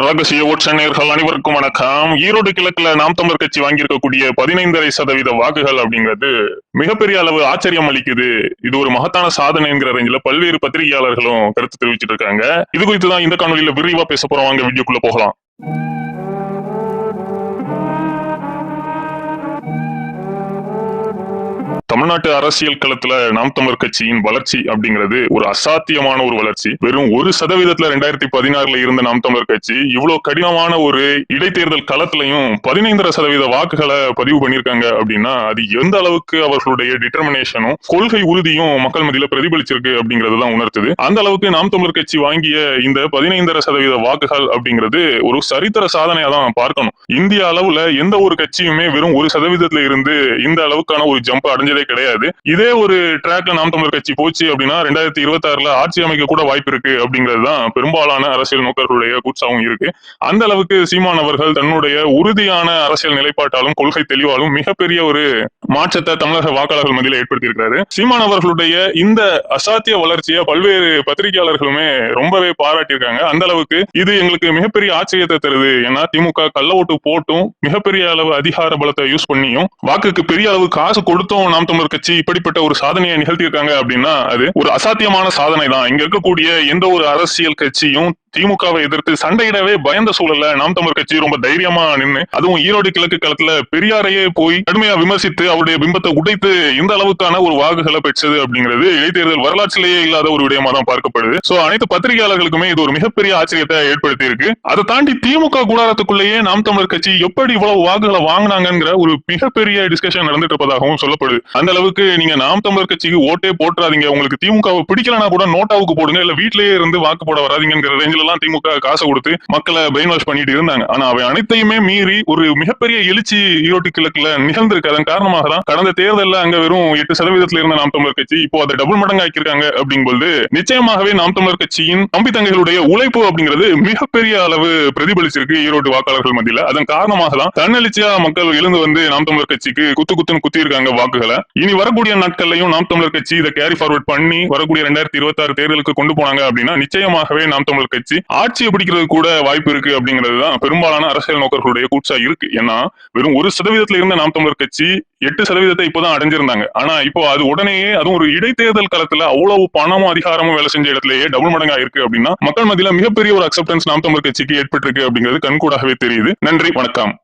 ரகசிய ஓட்சணியர்கள் அனைவருக்கும் வணக்கம். ஈரோடு கிழக்குல நாம் தமிழர் கட்சி வாங்கியிருக்கக்கூடிய பதினைந்தரை சதவீத வாக்குகள் அப்படிங்கிறது மிகப்பெரிய அளவு ஆச்சரியம் அளிக்குது. இது ஒரு மகத்தான சாதனை என்கிற ரேஞ்சில் பல்வேறு பத்திரிகையாளர்களும் கருத்து தெரிவிச்சிட்டு இருக்காங்க. இது குறித்து தான் இந்த காணொலியில விரிவா பேச போறோம். வாங்க வீடியோக்குள்ள போகலாம். தமிழ்நாட்டு அரசியல் களத்துல நாம் தமிழர் கட்சியின் வளர்ச்சி அப்படிங்கிறது ஒரு அசாத்தியமான ஒரு வளர்ச்சி. வெறும் ஒரு சதவீதத்துல ரெண்டாயிரத்தி பதினாறுல இருந்த நாம் தமிழர் கட்சி இவ்வளவு கடினமான ஒரு இடைத்தேர்தல் களத்திலையும் பதினைந்தரை சதவீத வாக்குகளை பதிவு பண்ணியிருக்காங்க அப்படின்னா அது எந்த அளவுக்கு அவர்களுடைய டிட்டர்மினேஷனும் கொள்கை உறுதியும் மக்கள் மத்தியில பிரதிபலிச்சிருக்கு அப்படிங்கிறது தான் உணர்த்துது. அந்த அளவுக்கு நாம் தமிழர் கட்சி வாங்கிய இந்த பதினைந்தரை சதவீத வாக்குகள் அப்படிங்கிறது ஒரு சரித்திர சாதனையா தான் பார்க்கணும். இந்திய அளவுல எந்த ஒரு கட்சியுமே வெறும் ஒரு சதவீதத்துல இருந்து இந்த அளவுக்கான ஒரு ஜம்ப் அடைஞ்சதே கிடையாது. இதே ஒரு ட்ராக்ல நாம் தமிழர் கட்சி போச்சு அப்படின்னா ரெண்டாயிரத்தி இருபத்தி ஆறுல ஆட்சி அமைக்க கூட வாய்ப்பு இருக்கு அப்படிங்கிறது தான் பெரும்பாலான அரசியல் நோக்கர்களுடைய கூச்சாவும் இருக்கு. அந்த அளவுக்கு சீமான் அவர்கள் தன்னுடைய உறுதியான அரசியல் நிலைப்பாட்டாலும் கொள்கை தெளிவாலும் மிகப்பெரிய ஒரு மாற்றத்தை தமிழக வாக்காளர்கள் மத்தியில ஏற்படுத்தியிருக்கிறாரு. சீமான் அவர்களுடைய இந்த அசாத்திய வளர்ச்சியை பல்வேறு பத்திரிகையாளர்களுமே ரொம்பவே பாராட்டியிருக்காங்க. அந்த அளவுக்கு இது எங்களுக்கு மிகப்பெரிய ஆச்சரியத்தை தருது. ஏன்னா திமுக கள்ள ஓட்டு போட்டும் மிகப்பெரிய அளவு அதிகார பலத்தை யூஸ் பண்ணியும் வாக்குக்கு பெரிய அளவு காசு கொடுத்தும் நாம் தமிழர் கட்சி இப்படிப்பட்ட ஒரு சாதனையை நிகழ்த்தியிருக்காங்க அப்படின்னா அது ஒரு அசாத்தியமான சாதனை தான் இங்க இருக்கக்கூடிய எந்த ஒரு அரசியல் கட்சியும் திமுகவை எதிர்த்து சண்டையிடவே பயந்த சூழல்ல நாம் தமிழர் கட்சி ரொம்ப தைரியமா நின்னு அதுவும் ஈரோடு கிழக்கு களத்துல பெரியாரையே போய் கடுமையா விமர்சித்து அவருடைய பிம்பத்தை உடைத்து இந்த அளவுக்கான ஒரு வாக்குகளை பெற்றது அப்படிங்கிறது இடைத்தேர்தல் வரலாற்றிலேயே இல்லாத ஒரு விடயமா தான் பார்க்கப்படுது. சோ அனைத்து பத்திரிகையாளர்களுக்குமே இது ஒரு மிகப்பெரிய ஆச்சரியத்தை ஏற்படுத்தி இருக்கு அதை தாண்டி திமுக கூடாரத்துக்குள்ளேயே நாம் தமிழர் கட்சி எப்படி இவ்வளவு வாக்குகளை வாங்கினாங்கிற ஒரு மிகப்பெரிய டிஸ்கஷன் நடந்துட்டு இருப்பதாகவும் சொல்லப்படுது. அந்த அளவுக்கு நீங்க நாம் தமிழர் கட்சிக்கு ஓட்டே போட்டுறாதீங்க. உங்களுக்கு திமுக பிடிக்கலனா கூட நோட்டாவுக்கு போடுங்க. இல்ல வீட்லயே இருந்து வாக்கு போட வராதிங்கிற ரேஞ்சில் எல்லாம் திமுக காசை கொடுத்து மக்களை பிரெயின் வாஷ் பண்ணிட்டு இருந்தாங்க. ஆனா அவை அனைத்தையுமே மீறி ஒரு மிகப்பெரிய எழுச்சி ஈரோட்டு கிழக்குல நிகழ்ந்திருக்கு அதன் காரணமாக தான் கடந்த தேர்தலில் அங்க வெறும் எட்டு சதவீதத்துல இருந்த நாம் தமிழர் கட்சி இப்போ அதை டபுள் மடங்கு ஆக்கியிருக்காங்க அப்படிங்கும்போது நிச்சயமாகவே நாம் தமிழர் கட்சியின் தம்பி தங்கைகளுடைய உழைப்பு அப்படிங்கிறது மிகப்பெரிய அளவு பிரதிபலிச்சிருக்கு ஈரோடு வாக்காளர்கள் மத்தியில. அதன் காரணமாக தான் தன்னெழுச்சியா மக்கள் எழுந்து வந்து நாம் தமிழர் கட்சிக்கு குத்து குத்துன்னு குத்தி இருக்காங்க வாக்குகளை. இனி வரக்கூடிய நாட்கள்லயும் நாம் தமிழர் கட்சி இதை கேரி ஃபார்வர்ட் பண்ணி வரக்கூடிய ரெண்டாயிரத்தி இருபத்தி ஆறு தேர்தலுக்கு கொண்டு போனாங்க அப்படின்னா நிச்சயமாகவே நாம் தமிழர் கட்சி ஆட்சியை பிடிக்கிறது கூட வாய்ப்பு இருக்கு அப்படிங்கிறது தான் பெரும்பாலான அரசியல் நோக்கர்களுடைய கூச்சா இருக்கு. ஏன்னா வெறும் ஒரு சதவீதத்துல இருந்த நாம் தமிழர் கட்சி எட்டு சதவீதத்தை இப்போதான் அடைஞ்சிருந்தாங்க. ஆனா இப்போ அது உடனேயே அதுவும் ஒரு இடைத்தேர்தல் காலத்துல அவ்வளவு பணமும் அதிகாரமும் வேலை செஞ்ச இடத்துலயே டபுள் மடங்கா இருக்கு அப்படின்னா மக்கள் மத்தியில மிகப்பெரிய ஒரு அக்செப்டன்ஸ் நாம் தமிழர் கட்சிக்கு ஏற்பட்டிருக்கு அப்படிங்கிறது கண்கூடாகவே தெரியுது. நன்றி வணக்கம்.